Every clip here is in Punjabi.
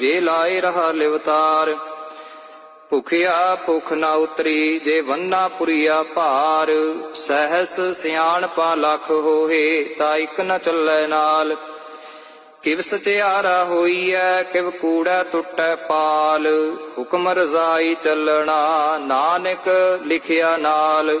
ਜੇ ਲਾਏ ਰਹਾ ਲਿਵਤਾਰ, ਭੁਖਿਆ ਭੁਖ ਨਾ ਉਤਰੀ, ਜੇ ਵੰਨਾ ਪੁਰੀਆ ਭਾਰ, ਸਹਸ ਸਿਆਣਪਾ ਲਖ ਹੋਏ ਤਾਂ ਇਕ ਨ ਚੱਲੈ ਨਾਲ। ਕਿਵ ਸਚਿਆਰਾ ਹੋਈਐ, ਕਿਵ ਕੂੜਾ ਟੁੱਟੈ ਪਾਲ, ਹੁਕਮ ਰਜ਼ਾਈ ਚੱਲਣਾ, ਨਾਨਕ ਲਿਖਿਆ ਨਾਲ।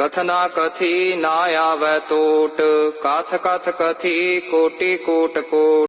ਕਥਨਾ ਕਥੀ ਨਾ ਆਵੈ ਟੋਟ ਕਥ ਕਥ ਕਥੀ ਕੋਟੀ ਕੋਟ ਕੋਟ।